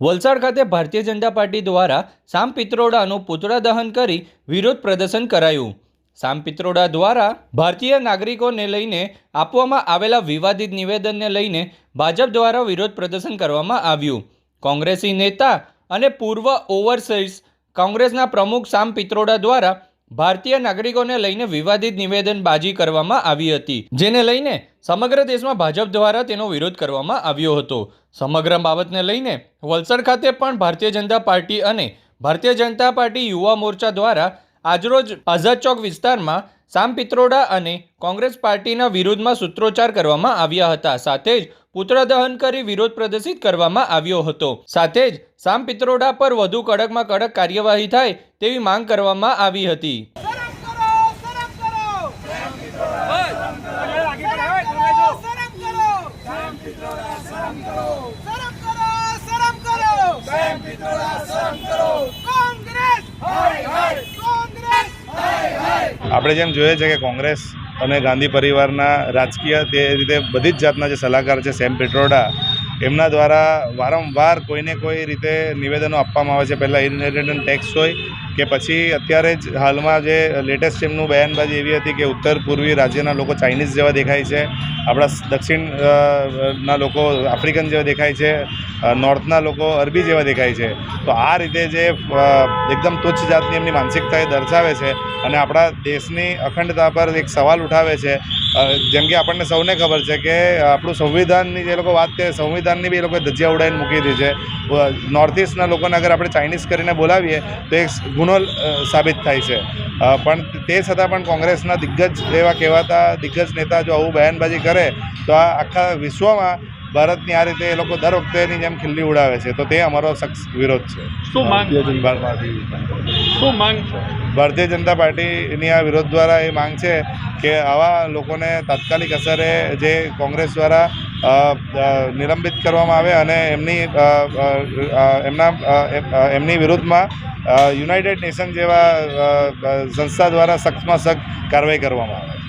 વલસાડ ખાતે ભારતીય જનતા પાર્ટી દ્વારા સામ પિત્રોડાનું પુતળા દહન કરી વિરોધ પ્રદર્શન કરાયું. સામ પિત્રોડા દ્વારા ભારતીય નાગરિકોને લઈને આપવામાં આવેલા વિવાદિત નિવેદનને લઈને ભાજપ દ્વારા વિરોધ પ્રદર્શન કરવામાં આવ્યું. કોંગ્રેસી નેતા અને પૂર્વ ઓવરસીઝ કોંગ્રેસના પ્રમુખ સામ પિત્રોડા દ્વારા ભારતીય નાગરિકોને લઈને વિવાદિત નિવેદનબાજી કરવામાં આવી હતી, જેને લઈને સમગ્ર દેશમાં ભાજપ દ્વારા તેનો વિરોધ કરવામાં આવ્યો હતો. સમગ્ર બાબતને લઈને વલસાડ ખાતે પણ ભારતીય જનતા પાર્ટી અને ભારતીય જનતા પાર્ટી યુવા મોરચા દ્વારા આજરોજ આઝાદ ચોક વિસ્તારમાં સામ પિત્રોડા અને કોંગ્રેસ પાર્ટીના વિરોધમાં સૂત્રોચ્ચાર કરવામાં આવ્યા હતા. સાથે જ પુતળા દહન કરી વિરોધ પ્રદર્શિત કરવામાં આવ્યો હતો. સાથે જ સામ પિત્રોડા પર વધુ કડકમાં કડક કાર્યવાહી થાય તેવી માંગ કરવામાં આવી હતી. શરમ કરો શરમ કરો. શરમ કરો શરમ કરો શરમ કરો. શરમ કરો કોંગ્રેસ કોંગ્રેસ આપણે જેમ જોઈએ છે કે કોંગ્રેસ અને ગાંધી પરિવારના રાજકીય તે રીતે બધી જ જાતના જે સલાહકાર છે સેમ પેટ્રોડા એમના દ્વારા વારંવાર કોઈને કોઈ રીતે નિવેદનો આપવામાં આવે છે. પહેલાં ઇનહેરિટન્સ ટેક્સ હોય કે પછી અત્યારે જ હાલમાં જે લેટેસ્ટ એમનું બયાનબાજી એવી હતી કે ઉત્તર પૂર્વી રાજ્યના લોકો ચાઇનીઝ જેવા દેખાય છે, આપણા દક્ષિણ ના લોકો આફ્રિકન જેવા દેખાય છે નોર્થના લોકો અરબી જેવા દેખાય છે. તો આ રીતે જે એકદમ તુચ્છ જાતની એમની માનસિકતા એ દર્શાવે છે અને આપણા દેશની અખંડતા પર એક સવાલ ઉઠાવે છે જેમ કે આપણને સૌને ખબર છે કે આપણું સંવિધાનની જે લોકો વાત કરે, સંવિધાનની બી એ લોકોએ ધજિયા ઉડાઈને મૂકી દીધી છે. નોર્થ ઇસ્ટના લોકોને અગર આપણે ચાઇનીઝ કરીને બોલાવીએ, તો એક ગુનો સાબિત થાય છે. પણ તે છતાં પણ કોંગ્રેસના દિગ્ગજ એવા કહેવાતા દિગ્ગજ નેતા જો આવું બયાનબાજી કરે, તો આ આખા વિશ્વમાં ભારતની આ રીતે એ લોકો દર વખતેની જેમ ખિલ્લી ઉડાવે છે તો તે અમારો સખ્ત વિરોધ છે. શું માંગ શું માંગ ભારતીય જનતા પાર્ટીની આ વિરોધ દ્વારા એ માંગ છે કે આવા લોકોને તાત્કાલિક અસરે જે કોંગ્રેસ દ્વારા નિલંબિત કરવામાં આવે અને એમની એમના એમની વિરુદ્ધમાં યુનાઇટેડ નેશન જેવા સંસ્થા દ્વારા સખ્તમાં સખ્ત કાર્યવાહી કરવામાં આવે.